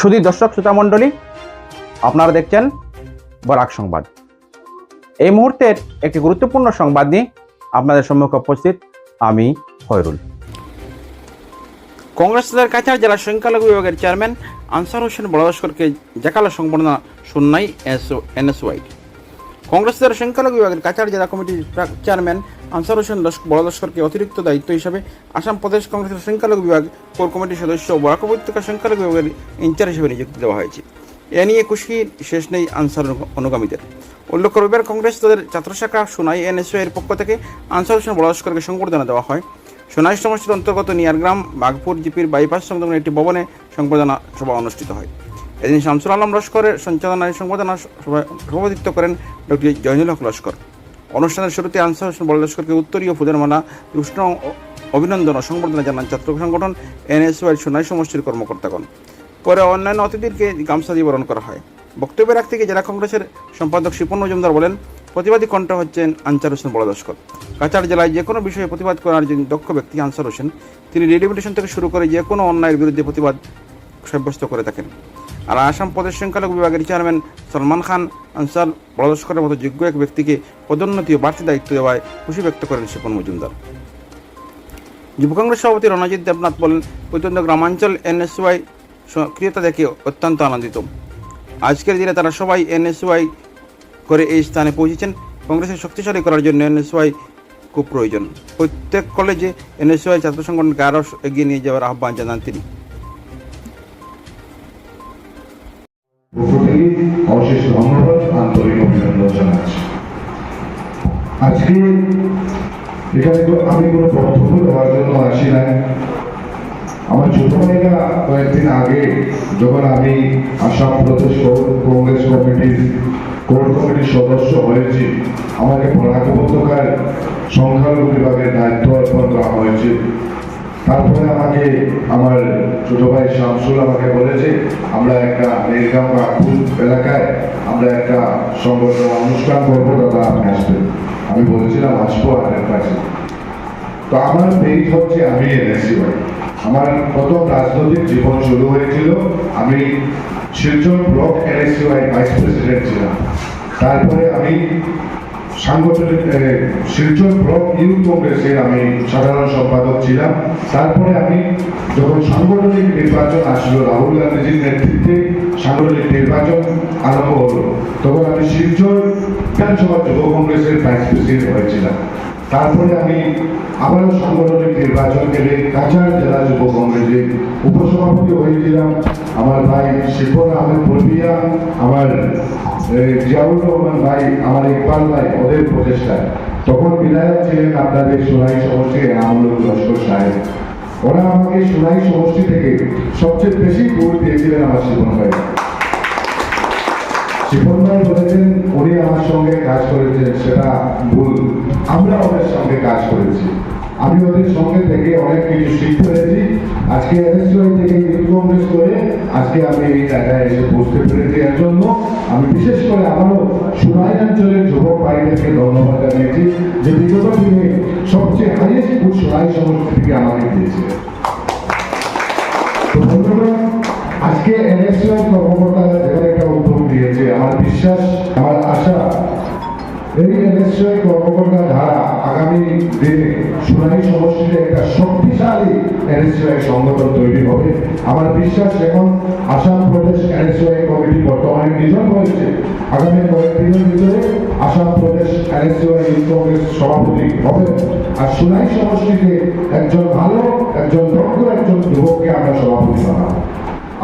শুধু দর্শক, শ্রোতা মণ্ডলী, আপনারা দেখছেন বরাক সংবাদ। এই মুহূর্তের একটি গুরুত্বপূর্ণ সংবাদ নিয়ে আপনাদের সম্মুখে উপস্থিত আমি হয়রুল কংগ্রেস দলের কাছাড় জেলা সংখ্যালঘু বিভাগের চেয়ারম্যান আনসার হোসেন বড়লস্করকে জাকালা সংবর্ধনা শুননাই এনএসওয়াই। কংগ্রেস দলের সংখ্যালঘু বিভাগের কাছাড় জেলা কমিটির চেয়ারম্যান আনসার হোসেন লস্ক- বড়লস্করকে অতিরিক্ত দায়িত্ব হিসাবে আসাম প্রদেশ কংগ্রেসের সংখ্যালঘু বিভাগ কোর কমিটির সদস্য বরাক উপত্যকা সংখ্যালঘু বিভাগের ইনচার্জ হিসেবে নিযুক্তি দেওয়া হয়েছে। এ নিয়ে খুশির শেষ নেই আনসার অনুগামীদের। উল্লেখ্য, রবিবার কংগ্রেস তাদের ছাত্র শাখা সোনাই এনএসও এর পক্ষ থেকে আনসার হোসেন বড়লস্করকে সংবর্ধনা দেওয়া হয়। সোনাই সমষ্টির অন্তর্গত নিয়ারগ্রাম, বাঘপুর জিপির বাইপাস সংলগ্ন একটি ভবনে সংবর্ধনা সভা অনুষ্ঠিত হয়। এদিন শামসুল আলম লস্করের সঞ্চালনায় সভায় সভাপতিত্ব করেন ডক্টর জয়নুল হক লস্কর। অনুষ্ঠানের শুরুতে আনসার হোসেন লস্করকে উত্তরীয় ফুলেরমালা উষ্ণ অভিনন্দন ও সংবর্ধনা জানান ছাত্র সংগঠন এনএসওয়াই সোনাই সমষ্টির কর্মকর্তাগণ। পরে অন্যান্য অতিথিদেরকে গামছা দিয়ে বরণ করা হয়। বক্তব্যের রাখতে গিয়ে জেলা কংগ্রেসের সম্পাদক শিপন মজুমদার বলেন, প্রতিবাদী কণ্ঠ হচ্ছেন আনসার হোসেন বড়দস্কর কাছাড় জেলায় যে কোনো বিষয়ে প্রতিবাদ করার যিনি দক্ষ ব্যক্তি আনসার হোসেন, তিনি রেডিমেটেশন থেকে শুরু করে যে কোনো অন্যায়ের বিরুদ্ধে প্রতিবাদ সাব্যস্ত করে থাকেন। আর আসাম প্রদেশ সংখ্যালঘু বিভাগের চেয়ারম্যান সলমান খান আনসার বড়দস্করের মতো যোগ্য এক ব্যক্তিকে পদোন্নতি ও বাড়তি দায়িত্ব দেওয়ায় খুশি ব্যক্ত করেন শিপন মজুমদার। যুব কংগ্রেস সভাপতি রণজিৎ দেবনাথ বলেন, প্রত্যন্ত গ্রামাঞ্চল এনএসওয়াই সক্রিয়তা দেখে অত্যন্ত আনন্দিত। আজকের দিনে তারা সবাই এনএসওয়াই করে এই স্থানে পৌঁছেছেন। কংগ্রেসের শক্তিশালী করার জন্য এনএসওয়াই খুব প্রয়োজন। প্রত্যেক কলেজে এনএসওয়াই ছাত্র সংগঠনকে আরও এগিয়ে নিয়ে যাওয়ার আহ্বান জানান তিনি। অশেষ ধন্যবাদ আন্তরিক অভিনন্দন জানাচ্ছি। আজকে এখানে আমি কোনো বক্তব্য দেওয়ার জন্য আসি নাই। আমার ছোট ভাইরা কয়েকদিন আগে যখন আমি আসাম প্রদেশ কংগ্রেস কমিটির কোর কমিটির সদস্য হয়েছি, আমাকে বরাক সংখ্যালঘু বিভাগের দায়িত্ব অর্পণ করা হয়েছে। তারপরে আমাকে আমার ছোট ভাই শামসুল আমাকে বলেছে, আমরা একটা নীলগাম এলাকায় আমরা একটা সংগঠন অনুষ্ঠান করব দাদা আপনি আসবেন। আমি বলেছিলাম, আসব আপনার কাছে। তো আমার পেজ হচ্ছে, আমি এনেছি ভাই আমার প্রথম রাজনৈতিক জীবন শুরু হয়েছিল, আমি শিলচর ব্লক এনএসসিওয়াই ভাইস প্রেসিডেন্ট ছিলাম। তারপরে আমি সাংগঠনিক শিলচর ব্লক ইউথ কংগ্রেসের আমি সাধারণ সম্পাদক ছিলাম। তারপরে আমি যখন সাংগঠনিক নির্বাচন আসলো, রাহুল গান্ধীজির নেতৃত্বে সাংগঠনিক নির্বাচন আরম্ভ হলো। তখন আমি শিলচর বিধানসভা যুব কংগ্রেসের ভাইস প্রেসিডেন্ট হয়েছিলাম। তারপরে আমি আবারও সাংগঠনিক নির্বাচন গেলে কাছাড় জেলা যুব কংগ্রেসের উপসভাপতি হয়েছিলাম। আমার ভাই শিবন আহমেদ বলবিয়া, আমার জিয়াউর রহমান ভাই, আমার ইকবাল ভাই, ওদের প্রচেষ্টায়। তখন বিধায়ক ছিলেন আপনাদের সোনাই সমষ্টির এনামুল ওরা আমাকে সোনাই সমষ্টি থেকে সবচেয়ে বেশি ভোট দিয়েছিলেন আমার শিবন ভাই। শিবন ভাই বলেছেন, উনি আমার সঙ্গে কাজ করেছেন, সেটা ভুল। আমরা ওদের সঙ্গে কাজ করেছি। আমি ওদের সঙ্গে থেকে অনেক কিছু শিখতে পেরেছি। আজকে এনএসওয়াই থেকে ইউথ কংগ্রেস করে আজকে আমি এই জায়গায় এসে বসতে পেরেছি এর জন্য। আমি বিশেষ করে আমারও সুনাই অঞ্চলের যুবক ভাইদেরকে ধন্যবাদ জানিয়েছি যে বিগত দিনে হাইয়েস্ট ভোট সুনাই সমষ্টি থেকে আমাকে দিয়েছিলেন তো বন্ধুরা আজকে এনএসওয়াই কর্মকর্তারা যেখানে একটা উদ্যোগ দিয়েছে আমার বিশ্বাস, আমার আশা, এই এনএসওয়াই কর্মকর্তা ধারা আগামী দিনে শুনানি সমষ্টিতে একটা শক্তিশালী এনএসওয়াই সংগঠন তৈরি হবে। আমার বিশ্বাস এখন আসাম প্রদেশ এনএসওয়াই কমিটি বর্তমানে নিজন হয়েছে আগামী কয়েকদিনের ভিতরে কংগ্রেস সভাপতি হবে। আর সুনাই সমষ্টিতে একজন ভালো, একজন দক্ষ, একজন যুবককে আমরা সভাপতি বানাবো।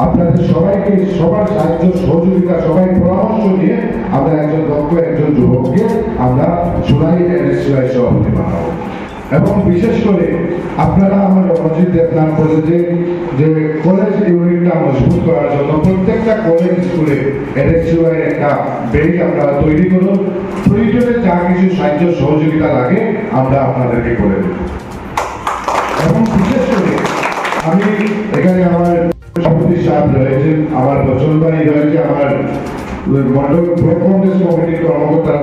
আপনাদের সবাইকে সবার সাহায্য, সহযোগিতা, সবাই পরামর্শ নিয়ে আমরা একজন দক্ষ, একজন যুবককে আমরা সোনাই এনএসসিআই সভাপতি বানাবো। এবং বিশেষ করে আপনারা আমার রণজিৎ দেবনাথ বলেছে যে কলেজ ইউনিটটা মজবুত করার জন্য প্রত্যেকটা কলেজ স্কুলে এনএসসিআই একটা বেগ আপনারা তৈরি করুন প্রয়োজনে যা কিছু সাহায্য, সহযোগিতা লাগে, আমরা আপনাদেরকে করে দেব। এবং বিশেষ করে আমি এখানে আমার সভাপতি সাহেব রয়েছেন, আমার বচন ভাই রয়েছে, আমার মন্ডল ব্লক কমিটির কর্মকর্তারা